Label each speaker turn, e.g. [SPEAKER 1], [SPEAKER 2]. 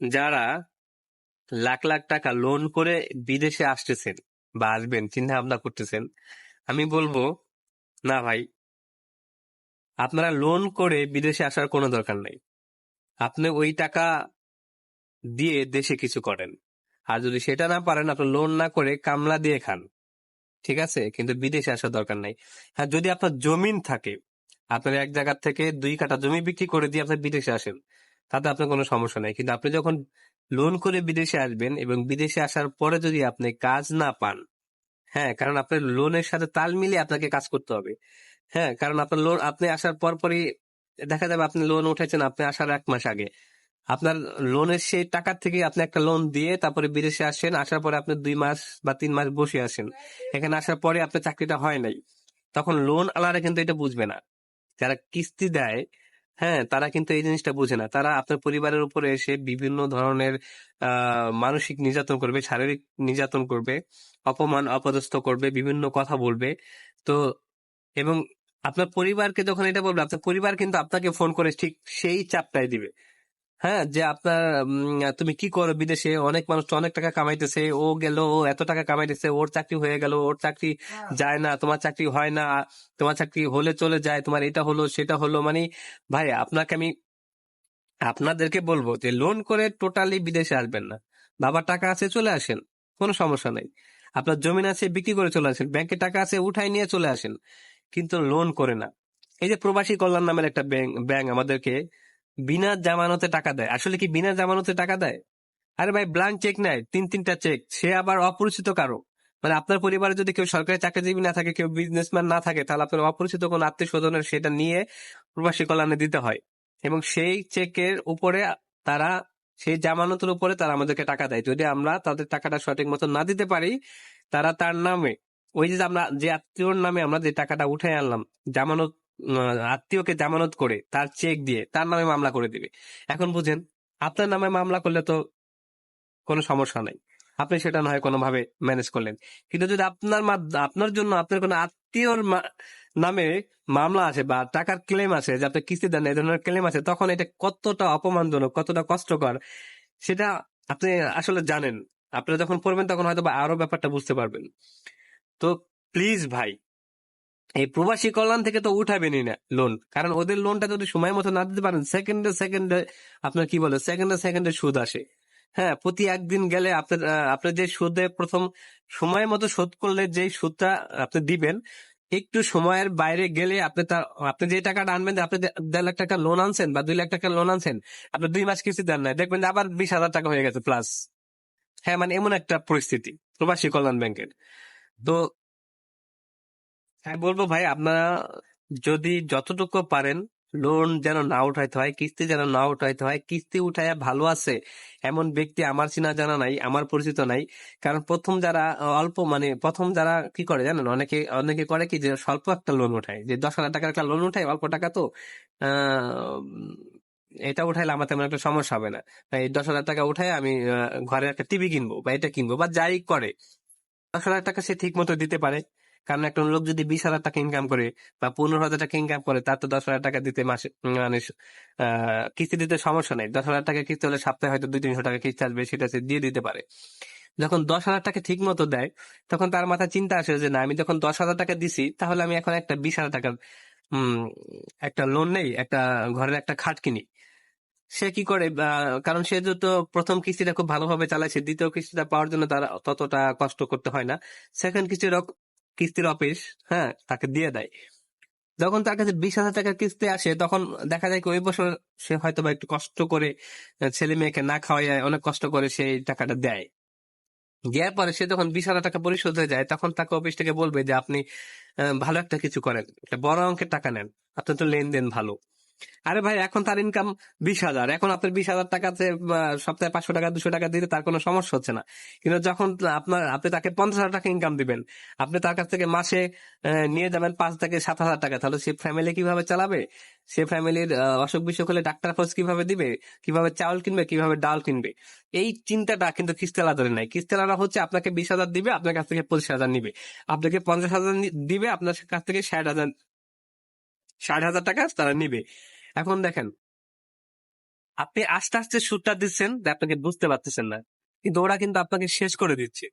[SPEAKER 1] যারা লাখ লাখ টাকা লোন করে বিদেশে আসতেছেন বা আসবেন চিন্তা ভাবনা করতেছেন, আমি বলব, না ভাই, আপনারা লোন করে বিদেশে আসার কোনো দরকার নাই। আপনি ওই টাকা দিয়ে দেশে কিছু করেন। আর যদি সেটা না পারেন, আপনি লোন না করে কামলা দিয়ে খান। ঠিক আছে? কিন্তু বিদেশে আসার দরকার নাই। হ্যাঁ যদি আপনার জমিন থাকে, আপনার এক জায়গা থেকে দুই কাঠা জমি বিক্রি করে দিয়ে আপনি বিদেশে আসেন তাতে আপনার কোনো সমস্যা নাই। কিন্তু আপনি যখন লোন করে বিদেশে আসবেন এবং বিদেশে আসার পরে যদি আপনি কাজ না পান হ্যাঁ কারণ আপনার লোনের সাথে তাল মিলিয়ে আপনাকে কাজ করতে হবে। হ্যাঁ কারণ আপনার লোন আপনি আসার পর পরই দেখা যাবে আপনি লোন উঠেছেন আপনি আসার এক মাস আগে। আপনার লোনের সেই টাকার থেকে আপনি একটা লোন দিয়ে তারপরে বিদেশে আসেন, আসার পরে আপনি দুই মাস বা তিন মাস বসে আসেন এখানে আসার পরে আপনার চাকরিটা হয় নাই। তখন লোন আলারা কিন্তু এটা বুঝবে না। যারা কিস্তি দেয় হ্যাঁ তারা কিন্তু এই জিনিসটা বুঝে না। তারা আপনার পরিবারের উপরে এসে বিভিন্ন ধরনের মানসিক নির্যাতন করবে, শারীরিক নির্যাতন করবে, অপমান, অপদস্থ করবে, বিভিন্ন কথা বলবে। তো, এবং আপনার পরিবারকে যখন এটা বলবে, আপনার পরিবার কিন্তু আপনাকে ফোন করে ঠিক সেই চাপটাই দিবে। হ্যাঁ যে আপনার তুমি কি করো বিদেশে? অনেক মানুষ তো অনেক টাকা কামাইতেছে। ও গেল ও এত টাকা কামাইতেছে ওর চাকরি হয়ে গেল ওর চাকরি যায় না তোমার চাকরি হয় না তোমার চাকরি হলে চলে যায় তোমার এটা হলো সেটা হলো। মানে ভাই আপনাকে আমি আপনাদেরকে বলব যে লোন করে টোটালি বিদেশে আসবেন না। বাবার টাকা আছে চলে আসেন কোনো সমস্যা নাই। আপনার জমিন আছে বিক্রি করে চলে আসেন ব্যাংকে টাকা আছে উঠাই নিয়ে চলে আসেন। কিন্তু লোন করে না। এই যে প্রবাসী কল্যাণ নামের একটা ব্যাংক ব্যাংক আমাদেরকে বিনা জামানতে টাকা দেয়। আসলে কি বিনা জামানতে টাকা দেয়? আরে ভাই ব্লাঙ্ক চেক নেয়, তিন, তিনটা চেক সে আবার অপরিচিত কারও। মানে আপনার পরিবারে যদি কেউ সরকারি চাকরিজীবী না থাকে, কেউ বিজনেসম্যান না থাকে, তাহলে আপনার অপরিচিত কোন আত্মীয় স্বজনের সেটা নিয়ে প্রবাসী কল্যাণে দিতে হয়। এবং সেই চেকের উপরে তারা, সেই জামানতের উপরে তারা আমাদেরকে টাকা দেয়। যদি আমরা তাদের টাকাটা সঠিক মতো না দিতে পারি, তারা তার নামে, ওই যে আমরা, যে আত্মীয়র নামে আমরা যে টাকাটা উঠে আনলাম, জামানত আত্মীয়কে জামানত করে তার চেক দিয়ে তার নামে মামলা করে দিবে। এখন বুঝেন, আপনার নামে মামলা করলে তো কোনো সমস্যা নাই। আপনি সেটা না হয় কোনোভাবে ম্যানেজ করলেন। কিন্তু যদি আপনার আপনার জন্য আপনার কোনো আত্মীয়র নামে মামলা আছে বা টাকার ক্লেম আছে যে আপনি কিস্তি দেন, এই ধরনের ক্লেম আছে তখন এটা কতটা অপমানজনক, কতটা কষ্টকর, সেটা আপনি আসলে জানেন। আপনারা যখন পড়বেন, তখন হয়তো বা আরও ব্যাপারটা বুঝতে পারবেন। তো প্লিজ ভাই এই প্রবাসী কল্যাণ থেকে তো উঠাবেনই না লোন কারণ ওদের লোনটা যদি সময় মতো না দিতে পারেন সেকেন্ডে সেকেন্ডে আপনার কি বলে সেকেন্ডে সেকেন্ডে সুদ আসে। হ্যাঁ প্রতি একদিন গেলে আপনার আপনার যে সুদে প্রথম সময় মতো শোধ করলে যে সুদটা আপনি দিবেন, একটু সময়ের বাইরে গেলে আপনি তার, আপনি যে টাকাটা আনবেন, আপনি দেড় লাখ টাকা লোন আনছেন বা দুই লাখ টাকা লোন আনছেন, আপনি দুই মাস কিস্তি দেন নাই। দেখবেন আবার বিশ হাজার টাকা হয়ে গেছে প্লাস হ্যাঁ মানে এমন একটা পরিস্থিতি প্রবাসী কল্যাণ ব্যাংকের। তো হ্যাঁ বলব ভাই, আপনারা যদি যতটুকু পারেন লোন যেন না উঠাইতে হয়, কিস্তি যেন না উঠাইতে হয়, কিস্তি উঠাইয়া ভালো আছে এমন ব্যক্তি আমার চিনা জানা নাই, আমার পরিচিত নাই। কারণ প্রথম যারা অল্প মানে প্রথম যারা কি করে জানেন? অনেকে অনেকে করে কি যে স্বল্প একটা লোন উঠায়। যে দশ হাজার টাকার একটা লোন উঠায়, অল্প টাকা তো এটা উঠাইলে আমার তেমন একটা সমস্যা হবে না। তাই দশ হাজার টাকা উঠায় আমি ঘরে একটা টিভি কিনবো বা এটা কিনবো বা যাই করে। দশ হাজার টাকা সে ঠিক মতো দিতে পারে। কারণ একটা লোক যদি বিশ হাজার টাকা ইনকাম করে বা পনেরো হাজার টাকা ইনকাম করে, তার তো দশ হাজার টাকা দিতে মাসে মানে কিস্তি দিতে সমস্যা নেই। দশ হাজার টাকা কিস্তি হলে সপ্তাহে হয়তো দুই, তিনশো টাকা কিস্তি আসবে, সেটা সে দিয়ে দিতে পারে। যখন দশ হাজার টাকা ঠিক মতো দেয়, তখন তার মাথায় চিন্তা আসে যে, না, আমি যখন দশ হাজার টাকা দিছি, তাহলে আমি এখন একটা বিশ হাজার টাকার একটা লোন নেই, একটা ঘরের একটা খাট কিনি। সে কি করে? কারণ সে তো প্রথম কিস্তিটা খুব ভালোভাবে চালাইছে দ্বিতীয় কিস্তিটা পাওয়ার জন্য তার ততটা কষ্ট করতে হয় না। সেকেন্ড কিস্তির অক- কিস্তির অফিস হ্যাঁ তাকে দিয়ে দেয়। যখন তার কাছে বিশ হাজার টাকার কিস্তি আসে, তখন দেখা যায় কি ওই বছর সে হয়তো বা একটু কষ্ট করে ছেলে মেয়েকে না খাওয়াই অনেক কষ্ট করে সেই টাকাটা দেয়। দেওয়ার পরে সে যখন বিশ হাজার টাকা পরিশোধ হয়ে যায়, তখন তাকে অফিস থেকে বলবে যে, আপনি ভালো একটা কিছু করেন। একটা বড় অঙ্কের টাকা নেন। আপনার তো লেনদেন ভালো। আরে ভাই, এখন তার ইনকাম বিশ হাজার। এখন আপনার বিশ হাজার টাকাতে সপ্তাহে পাঁচশো টাকা, দুশো টাকা দিলে তার কোনো সমস্যা হচ্ছে না। কিন্তু যখন আপনার, আপনি তাকে পঞ্চাশ হাজার টাকা ইনকাম দিবেন, আপনি তার কাছ থেকে মাসে নিয়ে যাবেন পাঁচ থেকে সাত হাজার টাকা। তাহলে সে ফ্যামিলি কীভাবে চালাবে? সে ফ্যামিলির অসুখ বিসুখ হলে ডাক্তার খরচ কীভাবে দিবে? কীভাবে চাউল কিনবে? কীভাবে ডাল কিনবে? এই চিন্তাটা কিন্তু কিস্তেলাদের নাই। কিস্তেলারা হচ্ছে আপনাকে বিশ হাজার দিবে, আপনার কাছ থেকে পঁচিশ হাজার নিবে। আপনাকে পঞ্চাশ হাজার দিবে, আপনার কাছ থেকে ষাট হাজার ষাট হাজার টাকা তারা নিবে। এখন দেখেন, আপনি আস্তে আস্তে সুদটা দিচ্ছেন যে আপনাকে বুঝতে পারতেছেন না, কিন্তু ওরা কিন্তু আপনাকে শেষ করে দিচ্ছে।